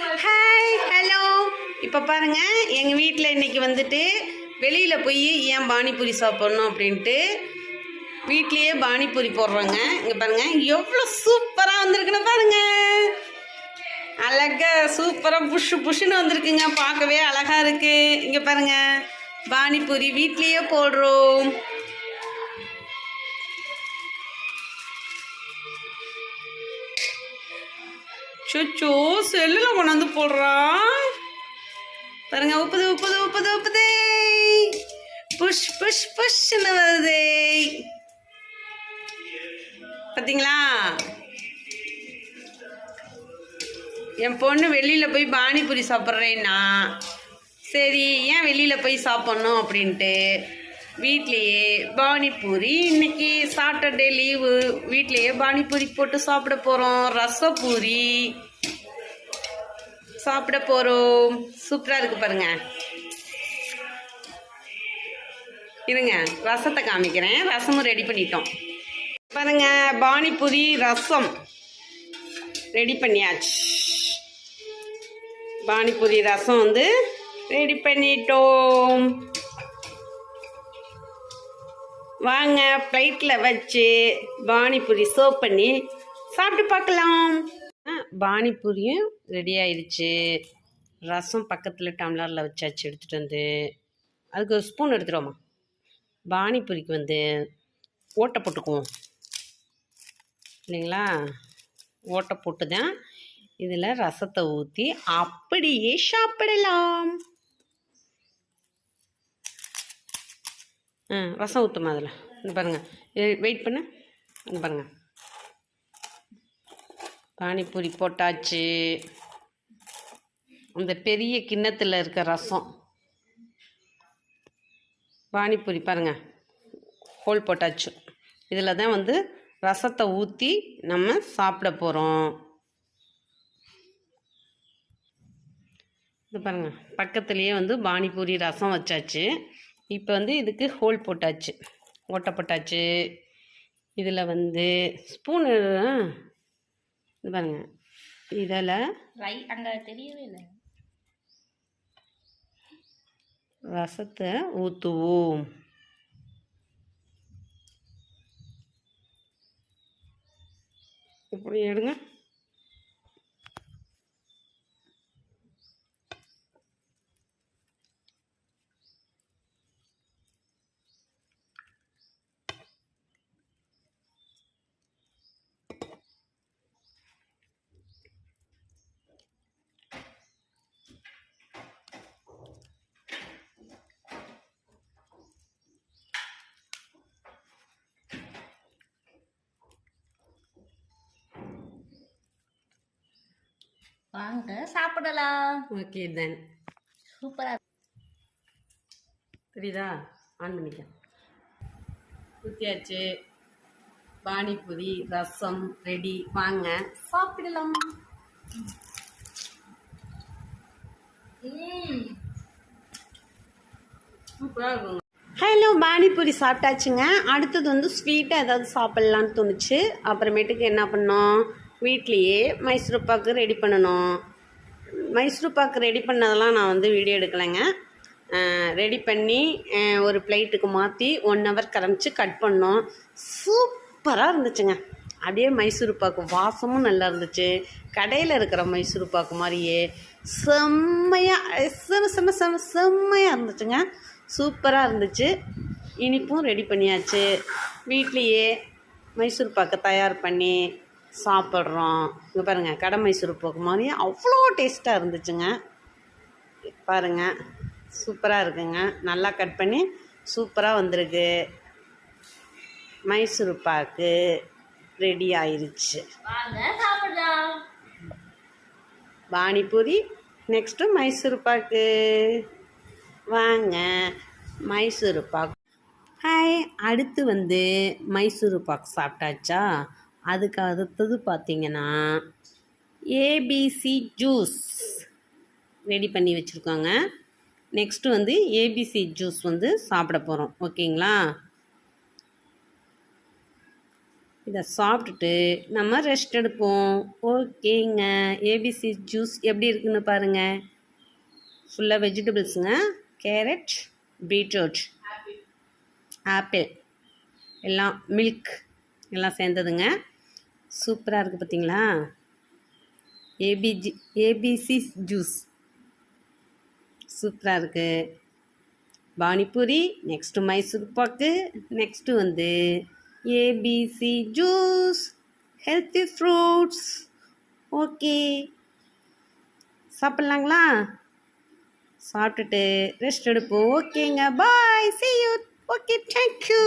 Hi hello இப்போ பாருங்கள் எங்கள் வீட்டில் இன்னைக்கு வந்துட்டு வெளியில் போய் ஏன் பானிபூரி சாப்பிட்ணும் அப்படின்ட்டு வீட்லேயே பானிபூரி போடுறோங்க. இங்கே பாருங்க எவ்வளோ சூப்பராக வந்திருக்குன்னு பாருங்கள் அழகாக சூப்பராக புஷு புஷுன்னு வந்திருக்குங்க. பார்க்கவே அழகாக இருக்குது இங்கே பாருங்க பானிபூரி வீட்லேயே போடுறோம். சொச்சோ செல்லில் கொண்டாந்து போடுறான் பாருங்க உப்புது உப்புது உப்புது உப்புதே. புஷ் புஷ் புஷ்ன்னு வருதே. பார்த்தீங்களா என் பொண்ணு வெளியில் போய் பானிபூரி சாப்பிட்றேன்னா சரி ஏன் வெளியில் போய் சாப்பிட்ணும் அப்படின்ட்டு? வீட்லேயே பானிபூரி இன்னைக்கு சாட்டர்டே லீவு. வீட்லேயே பானிபூரி போட்டு சாப்பிட போகிறோம் ரசப்பூரி சாப்பிட போகிறோம் சூப்பராக இருக்குது பாருங்க. இருங்க ரசத்தை காமிக்கிறேன். ரசமும் ரெடி பண்ணிட்டோம். பாருங்க பானிபூரி ரசம். ரெடி பண்ணியாச்சு. பானிபூரி ரசம் வந்து ரெடி பண்ணிட்டோம். வாங்க பிளேட்டில் வச்சு பானிபூரி சோப் பண்ணி சாப்பிட்டு பார்க்கலாம். ஆ, பானிபூரியும் ரெடி ஆயிடுச்சு. ரசம் பக்கத்தில் டம்ளரில் வச்சாச்சு எடுத்துகிட்டு வந்து. அதுக்கு ஒரு ஸ்பூன் எடுத்துருவோமா பானிபூரிக்கு வந்து ஓட்டை போட்டுக்குவோம். இல்லைங்களா? ஓட்டை போட்டு தான் இதில் ரசத்தை ஊற்றி அப்படியே சாப்பிடலாம். ஆ ரசம் ஊற்றுமா அதில்? இந்த பாருங்கள் வெயிட் பண்ணு. இந்த பாருங்கள் பானிபூரி போட்டாச்சு. அந்த பெரிய கிண்ணத்தில் இருக்க ரசம். பானிபூரி பாருங்கள் ஹோல் போட்டாச்சு. இதில் தான் வந்து ரசத்தை ஊற்றி நம்ம சாப்பிட போகிறோம் இது பாருங்கள் பக்கத்துலேயே வந்து பானிபூரி ரசம் வச்சாச்சு. இப்போ வந்து இதுக்கு ஹோல் போட்டாச்சு. ஓட்டை போட்டாச்சு இதில் வந்து ஸ்பூன் இது பாருங்க. இதில் ரை அங்கே தெரியவே இல்லை. ரசத்தை ஊற்றுவோம். இப்படி எடுங்க. வாங்க சாப்பிடலாம். ஓகே தென் சூப்பராக தெரியுதா? ஆன் பண்ணிக்க ஊற்றியாச்சு பானிபூரி ரசம் ரெடி. வாங்க சாப்பிடலாம். சூப்பராக இருக்குங்க ஹலோ பானிபூரி சாப்பிட்டாச்சுங்க. அடுத்தது வந்து ஸ்வீட்டாக ஏதாவது சாப்பிட்லான்னு தோணுச்சு. அப்புறமேட்டுக்கு என்ன பண்ணோம்? வீட்லேயே மைசூர் பாக்கு ரெடி பண்ணணும். மைசூர் பாக்கு ரெடி பண்ணதெல்லாம் நான் வந்து வீடியோ எடுக்கலைங்க. ரெடி பண்ணி ஒரு பிளேட்டுக்கு மாற்றி ஒன் ஹவர் கரைஞ்சி கட் பண்ணோம். சூப்பராக இருந்துச்சுங்க. அப்படியே மைசூர் பாக்கு வாசமும் நல்லா இருந்துச்சு. கடையில் இருக்கிற மைசூர் பாக்கு மாதிரியே செம்மையாக செம செம செம செம்மையாக இருந்துச்சுங்க. சூப்பராக இருந்துச்சு. இனிப்பும் ரெடி பண்ணியாச்சு. வீட்லேயே மைசூர் பாக்கை தயார் பண்ணி சாப்பிட்றோம். இங்கே பாருங்கள் கடை மைசூர் பாக்கு மாதிரி அவ்வளோ டேஸ்ட்டாக இருந்துச்சுங்க. பாருங்கள் சூப்பராக இருக்குங்க. நல்லா கட் பண்ணி சூப்பராக வந்திருக்கு. மைசூர் பாக்கு ரெடி ஆயிருச்சு. பானிபூரி நெக்ஸ்ட்டு மைசூர் பாக்கு. வாங்க மைசூர் பாக்கு. ஹாய் அடுத்து வந்து மைசூர் பாக்கு சாப்பிட்டாச்சா? அதுக்கு அடுத்தது பார்த்தீங்கன்னா ஏபிசி ஜூஸ் ரெடி பண்ணி வச்சுருக்கோங்க. நெக்ஸ்ட்டு வந்து ஏபிசி ஜூஸ் வந்து சாப்பிட போகிறோம் ஓகேங்களா? இதை சாப்பிட்டுட்டு நம்ம ரெஸ்ட் எடுப்போம். ஓகேங்க. ஏபிசி ஜூஸ் எப்படி இருக்குன்னு பாருங்கள் ஃபுல்லாக வெஜிடபிள்ஸுங்க கேரட் பீட்ரூட் ஆப்பிள் எல்லாம் மில்க் எல்லாம் சேர்ந்ததுங்க. சூப்பராக இருக்குது பார்த்தீங்களா ஏபிஜி ஏபிசி ஜூஸ் சூப்பராக இருக்குது பானிபூரி நெக்ஸ்ட்டு மைசூர் பாக்கு நெக்ஸ்ட்டு வந்து ABC juice healthy fruits okay சாப்பிட்லாங்களா? சாப்பிட்டுட்டு ரெஸ்ட் எடுப்போம். ஓகேங்க bye see you okay thank you